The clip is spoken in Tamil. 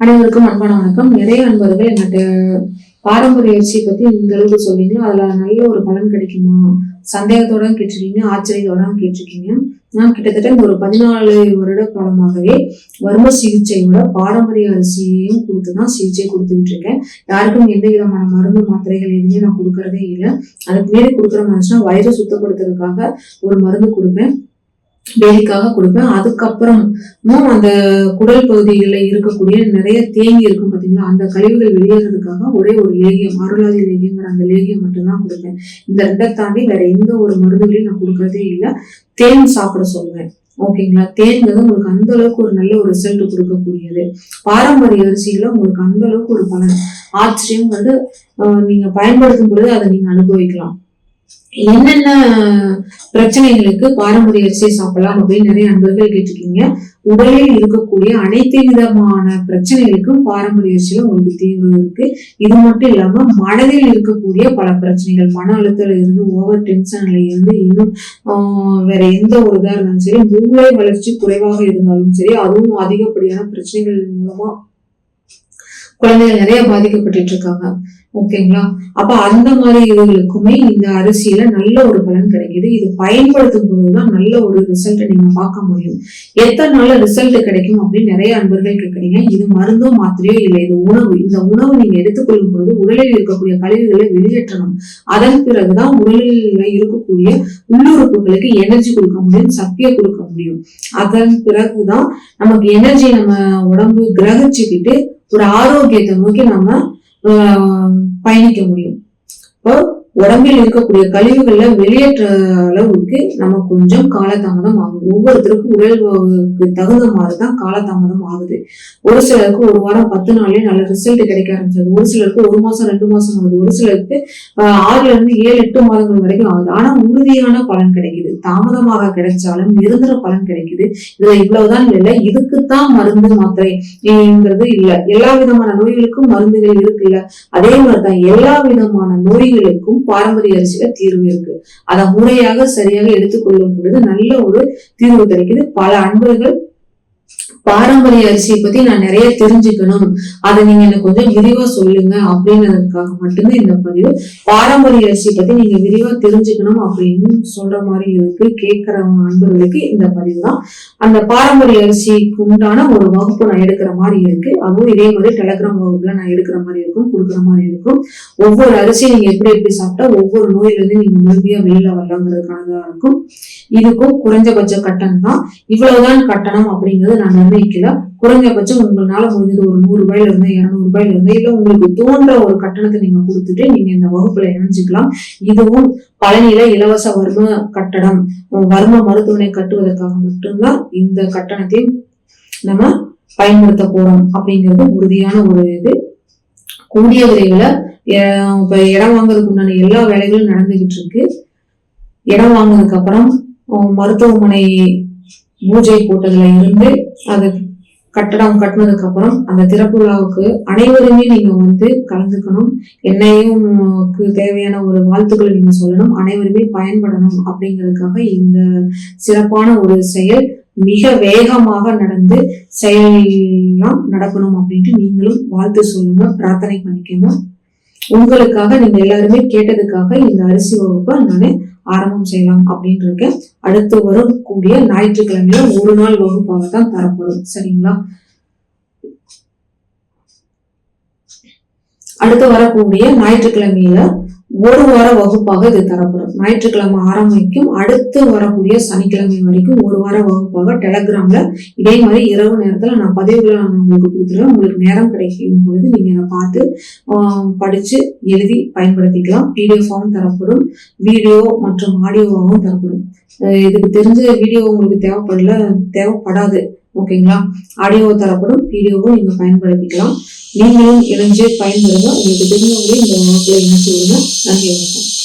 அனைவருக்கும் அன்பான வணக்கம். நிறைய அன்பர்கள் என்கிட்ட பாரம்பரிய அரிசியை பத்தி இந்த அளவுக்கு சொல்றீங்களோ அதுல நல்ல ஒரு பலன் கிடைக்குமா? சந்தேகத்தோட கேட்டிருக்கீங்க ஆச்சரியத்தோட கேட்டிருக்கீங்க. நான் கிட்டத்தட்ட ஒரு பதினாலு வருட காலமாகவே வரும சிகிச்சையோட பாரம்பரிய அரிசியையும் கொடுத்து தான் சிகிச்சை கொடுத்துக்கிட்டு இருக்கேன். யாருக்கும் எந்த விதமான மருந்து மாத்திரைகள் எதுவுமே நான் கொடுக்கறதே இல்லை. அதுக்கு மீறி கொடுக்குற மனுஷனா வயிறு சுத்தப்படுத்துறதுக்காக ஒரு மருந்து கொடுப்பேன். வேலைக்காக கொடுப்பேன். அதுக்கப்புறமும் அந்த குடல் பகுதிகளில் இருக்கக்கூடிய நிறைய தேங்கி இருக்கும் பார்த்தீங்களா? அந்த கழிவுகள் வெளியேறதுக்காக ஒரே ஒரு லேகியம் அருளாதி லேகியங்கிற அந்த லேகியம் மட்டும்தான் கொடுப்பேன். இந்த ரெண்டை தாண்டி வேற எந்த ஒரு மருந்துகளையும் நான் கொடுக்கறதே இல்லை. தேன் சாப்பிட சொல்லுவேன். ஓகேங்களா? தேன்கிறது உங்களுக்கு அந்த அளவுக்கு ஒரு நல்ல ஒரு ரிசல்ட் கொடுக்கக்கூடியது. பாரம்பரிய அரிசியில உங்களுக்கு அந்த அளவுக்கு ஒரு பலன். ஆச்சரியங்கிறது வந்து நீங்க பயன்படுத்தும் பொழுது அதை நீங்க அனுபவிக்கலாம். என்னென்ன பிரச்சனைகளுக்கு பாரம்பரிய அரிசியை சாப்பிடலாம் அப்படின்னு நிறைய நண்பர்கள் கேட்டிருக்கீங்க. உடலில் இருக்கக்கூடிய அனைத்து விதமான பிரச்சனைகளுக்கும் பாரம்பரிய அரிசியில உங்களுக்கு தீர்வு இருக்கு. இது மட்டும் இல்லாம மனதில் இருக்கக்கூடிய பல பிரச்சனைகள் மன அழுத்தத்துல இருந்து ஓவர் டென்ஷன்ல இருந்து இன்னும் ஆஹ், வேற எந்த ஒரு இதா இருந்தாலும் சரி மூளை வளர்ச்சி குறைவாக இருந்தாலும் சரி அதுவும் அதிகப்படியான பிரச்சனைகள் மூலமா குழந்தைகள் நிறைய பாதிக்கப்பட்டுட்டு இருக்காங்க ஓகேங்களா? அப்ப அந்த மாதிரி இதுகளுக்குமே இந்த அரிசியில நல்ல ஒரு பலன் கிடைக்குது. இது பயன்படுத்தும் போதுதான் நல்ல ஒரு ரிசல்ட் நீங்க பார்க்க முடியும். எத்தனை நாள் ரிசல்ட் கிடைக்கும் அப்படின்னு நிறைய அன்பர்கள் கேட்குறீங்க. இது மருந்தோ மாத்திரையோ இல்லை இது உணவு. இந்த உணவு நீங்க எடுத்துக்கொள்ளும் பொழுது உடலில் இருக்கக்கூடிய கழிவுகளை வெளியேற்றணும். அதன் பிறகுதான் உடலில் இருக்கக்கூடிய உள்ளுறுப்புகளுக்கு எனர்ஜி கொடுக்க முடியும் சக்தியை கொடுக்க முடியும். அதன் பிறகுதான் நமக்கு எனர்ஜி நம்ம உடம்பு கிரகிச்சுக்கிட்டு ஒரு ஆரோக்கியத்தை நோக்கி நம்ம ஆஹ், பயணிக்க முடியும். இப்போ உடம்பில் இருக்கக்கூடிய கழிவுகள்ல வெளியேற்ற அளவுக்கு நம்ம கொஞ்சம் காலதாமதம் ஆகும். ஒவ்வொருத்தருக்கும் உடலுக்கு தகுந்த மாதிரிதான் காலதாமதம் ஆகுது. ஒரு சிலருக்கு ஒரு வாரம் பத்து நாள்லயே நல்ல ரிசல்ட் கிடைக்க ஆரம்பிச்சது. ஒரு சிலருக்கு ஒரு மாசம் ரெண்டு மாசம் ஆகுது. ஒரு சிலருக்கு ஆறுல இருந்து ஏழு எட்டு மாதங்கள் வரைக்கும் ஆகுது. ஆனா உறுதியான பலன் கிடைக்குது. தாமதமாக கிடைச்சாலும் நிரந்தர பலன் கிடைக்குது. இதுல இவ்வளவுதான் இல்லை. இதுக்குத்தான் மருந்து மாத்திரைங்கிறது இல்ல. எல்லா விதமான நோய்களுக்கும் மருந்துகள் இருக்குல்ல. அதே மாதிரிதான் எல்லா விதமான நோய்களுக்கும் பாரம்பரிய அரிசியில தீர்வு இருக்கு. அதை முறையாக சரியாக எடுத்துக்கொள்ளும் பொழுது நல்ல ஒரு தீர்வு கிடைக்குது. பல அன்பர்கள் பாரம்பரிய அரிசியை பத்தி நான் நிறைய தெரிஞ்சுக்கணும். அதை நீங்க எனக்கு கொஞ்சம் விரிவா சொல்லுங்க அப்படின்றதுக்காக மட்டும்தான் இந்த பதிவு. பாரம்பரிய அரிசியை பத்தி நீங்க விரிவா தெரிஞ்சுக்கணும் அப்படின்னு சொல்ற மாதிரி இருக்கு கேட்கிற அன்பர்களுக்கு இந்த பதிவு தான். அந்த பாரம்பரிய அரிசிக்கு உண்டான ஒரு வகுப்பு நான் எடுக்கிற மாதிரி இருக்கு. அதுவும் இதே மாதிரி டெலகிராம் வகுப்புல நான் எடுக்கிற மாதிரி இருக்கும் கொடுக்குற மாதிரி இருக்கும். ஒவ்வொரு அரிசியும் நீங்க எப்படி எப்படி சாப்பிட்டா ஒவ்வொரு நோயில இருந்து நீங்க முழுமையா வெளியில வரலாங்கிறதுக்கானதா இருக்கும். இதுக்கும் குறைஞ்சபட்ச கட்டணம் தான். இவ்வளவுதான் கட்டணம் அப்படிங்கறது நான் நிர்ணயிக்கல. குறைஞ்சபட்சம் உங்களால முடிஞ்சது ஒரு நூறு ரூபாயில இருந்து இருநூறு ரூபாயில இருந்து இல்ல உங்களுக்கு தோன்ற ஒரு கட்டணத்தை நீங்க கொடுத்துட்டு நீங்க இந்த வகுப்புல இணைஞ்சுக்கலாம். இதுவும் பழனியில இலவச வர்ம கட்டடம் வர்ம மருத்துவமனை கட்டுவதற்காக மட்டும்தான் இந்த கட்டணத்தையும் நம்ம பயன்படுத்த போறோம். அப்படிங்கிறது உறுதியான ஒரு இது. கூடிய விரைவில் இப்ப இடம் வாங்குறதுக்கு உண்டான எல்லா வேலைகளும் நடந்துகிட்டு இருக்கு. இடம் வாங்கினதுக்கு அப்புறம் மருத்துவமனை பூஜை போட்டதுல இருந்து அது கட்டடம் கட்டினதுக்கு அப்புறம் அந்த திறப்பு விழாவுக்கு அனைவருமே நீங்க வந்து கலந்துக்கணும். என்னையும் தேவையான ஒரு வாழ்த்துக்களை நீங்க சொல்லணும். அனைவருமே பயன்படணும் அப்படிங்கிறதுக்காக இந்த சிறப்பான ஒரு செயல் மிக வேகமாக நடந்து செயலாம் நடக்கணும் அப்படின்ட்டு நீங்களும் வாழ்த்து சொல்லுங்க பிரார்த்தனை பண்ணிக்கணும் உங்களுக்காக நீங்க எல்லாருமே கேட்டதுக்காக இந்த அரிசி வகுப்பை நான் ஆரம்பம் செய்யலாம் அப்படின்னு இருக்கேன் அடுத்து வரக்கூடிய ஞாயிற்றுக்கிழமையில ஒரு நாள் வகுப்பாக தான் தரப்படும். சரிங்களா? அடுத்து வரக்கூடிய ஞாயிற்றுக்கிழமையில ஒரு வார வகுப்பாக இது தரப்படும். ஞாயிற்றுக்கிழமை ஆரம்பிக்கும் அடுத்து வரக்கூடிய சனிக்கிழமை வரைக்கும் ஒரு வார வகுப்பாக டெலகிராம்ல இதே மாதிரி இரவு நேரத்துல நான் பதிவுகளை நான் உங்களுக்கு கொடுத்துருவேன். உங்களுக்கு நேரம் கிடைக்கும் பொழுது நீங்க அதை பார்த்து படிச்சு எழுதி பயன்படுத்திக்கலாம். பிடிஎஃபாகவும் தரப்படும். வீடியோ மற்றும் ஆடியோவாகவும் தரப்படும். இதுக்கு தெரிஞ்ச வீடியோ உங்களுக்கு தேவைப்படல தேவைப்படாது. ஓகேங்களா? ஆடியோ தரப்படும் வீடியோவும் நீங்க பயன்படுத்திக்கலாம். நீங்களும் இணைஞ்சு பயன்படுங்க. உங்களுக்கு தெரிஞ்சவங்களே இந்த வகுப்புல இணைச்சு விடுங்க. நன்றி வணக்கம்.